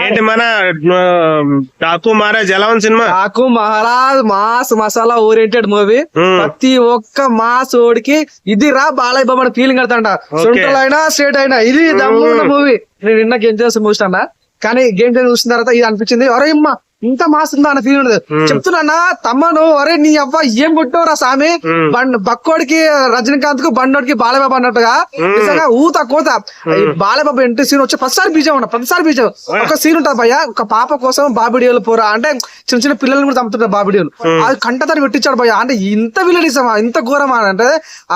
ఏంటి మన డాకు మహారాజ్ ఎలా ఉంది సినిమా? నాకు Maharaj mass masala oriented movie. Hmm. ప్రతి ఒక్క మాస్ ఓడికి ఇది రా బాలయ్య బాబు ఫీలింగ్ కడతాంట సొంటలు అయినా స్ట్రేట్ అయినా ఇది దమ్మున్న మూవీ. నేను నిన్న గేమ్ చేసి చూసినా కానీ గేమ్ చేసి చూసిన తర్వాత ఇది అనిపించింది అరే అమ్మ ఇంత మాస్ ఉందా? అన్న ఫీల్ ఉండదు చెప్తున్నా తమ్మను అరే నీ అవ్వ ఏం కొట్టావురా సామి? బండ్ బక్కోడికి రజనీకాంత్కు బండోడికి బాలబాబు అన్నట్టుగా. నిజంగా ఊత కోత. ఈ బాలబాబు ఎంట్రీ సీన్ వచ్చి ప్రతిసారి బీజం ఉన్నా ప్రతిసారి బీజం. ఒక సీన్ ఉంటుంది భయ్య ఒక పాప కోసం బాబిడియోలు పోరా అంటే చిన్న చిన్న పిల్లల్ని కూడా చంపుతుంటారు బాబిడియోలు. అది కంటతడి పెట్టించాడు భయ్య. అంటే ఇంత విలనిసమా ఇంత ఘోరమా అంటే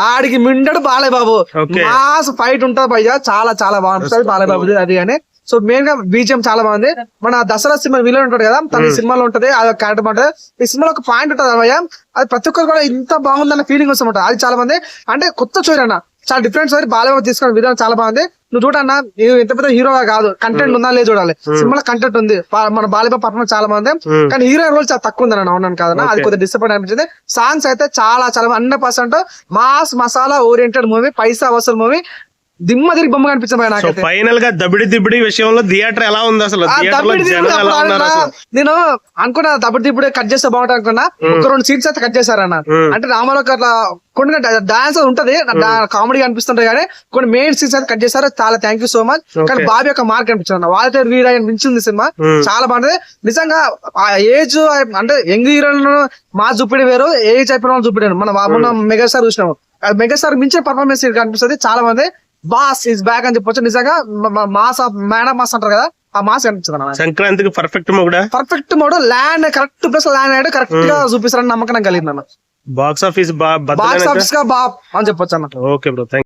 ఆడికి మిండడు బాలయ్య బాబు. మాస్ ఫైట్ ఉంటుంది భయ్య. చాలా చాలా బాగుంటుంది బాలయ్య బాబు అది అని. సో మెయిన్గా బీజిఎం చాలా బాగుంది. మన దసరా సినిమా విలన్ ఉంటాడు కదా తన ఈ సినిమాలో ఉంటది అది క్యారెక్టర్ ఉంటుంది ఈ సినిమాలో ఒక పాయింట్ ఉంటుంది భయ్య అది ప్రతి ఒక్కరు కూడా ఇంత బాగుందన్న ఫీలింగ్ వస్తుంట అది చాలా మంది అంటే కొత్త చోరీ అన్న. చాలా డిఫరెంట్ స్టోరీ బాలయ్య తీసుకున్న విధానం చాలా బాగుంది. నువ్వు చూడన్నా నువ్వు ఇంత పెద్ద హీరోగా కాదు. కంటెంట్ ఉందా లేదు చూడాలి. సినిమాలో కంటెంట్ ఉంది. మన బాలయ్య పర్ఫార్మెన్స్ చాలా బాగుంది. కానీ హీరో రోల్ చాలా తక్కువ ఉంది అన్న అవునాను కాదన్న. అది కొద్దిగా డిసప్పాయింట్ అనిపించింది. సాంగ్స్ అయితే చాలా చాలా hundred percent mass masala oriented movie పైసా వసూలు మూవీ దిమ్మ తిరిగి బొమ్మ నాకైతే. ఫైనల్గా దబిడి దిబిడి విషయంలో థియేటర్ ఎలా ఉంది అసలు? నేను అనుకున్నా దబ్బడి దిబ్బడి కట్ చేస్తే బాగుంటుంది అనుకున్నా. ఒక రెండు సీట్స్ అయితే కట్ చేశారన్న. అంటే రామాలో అట్లా కొన్ని డాన్స్ ఉంటది. కామెడీ అనిపిస్తుంటది కానీ కొన్ని మెయిన్ సీన్స్ అయితే కట్ చేశారు. చాలా థ్యాంక్ యూ సో మచ్ కానీ బాబీ యొక్క మార్క్ అనిపించింది అన్న వాళ్ళతో వీర అనిపించింది సినిమా. చాలా బాగుంటది. నిజంగా ఆ ఏజ్ అంటే యంగ్ హీరోలను మా చూపిడి వేరు ఏజ్ అయిపోయిన వాళ్ళు చూపిడారు మన మొన్న మెగాస్టార్ చూసినాము. మెగాస్టార్ మించే పర్ఫార్మెన్స్ కనిపిస్తుంది. చాలా మంది బాస్ ఇస్ బ్యాక్ అని చెప్పొచ్చు. నిజంగా మాస్ మేడం మాస్ అంటారు కదా ఆ మాస్ అన్న సంక్రాంతికి perfect మొగుడా? Perfect mode land correct plus land అయ్యాడు. కరెక్ట్గా చూపిస్తారని నమ్మకం కలిగింది అన్న. బాక్స్ ఆఫీస్ బాక్స్ ఆఫీస్గా బా అని చెప్పొచ్చు అన్న. Okay bro thank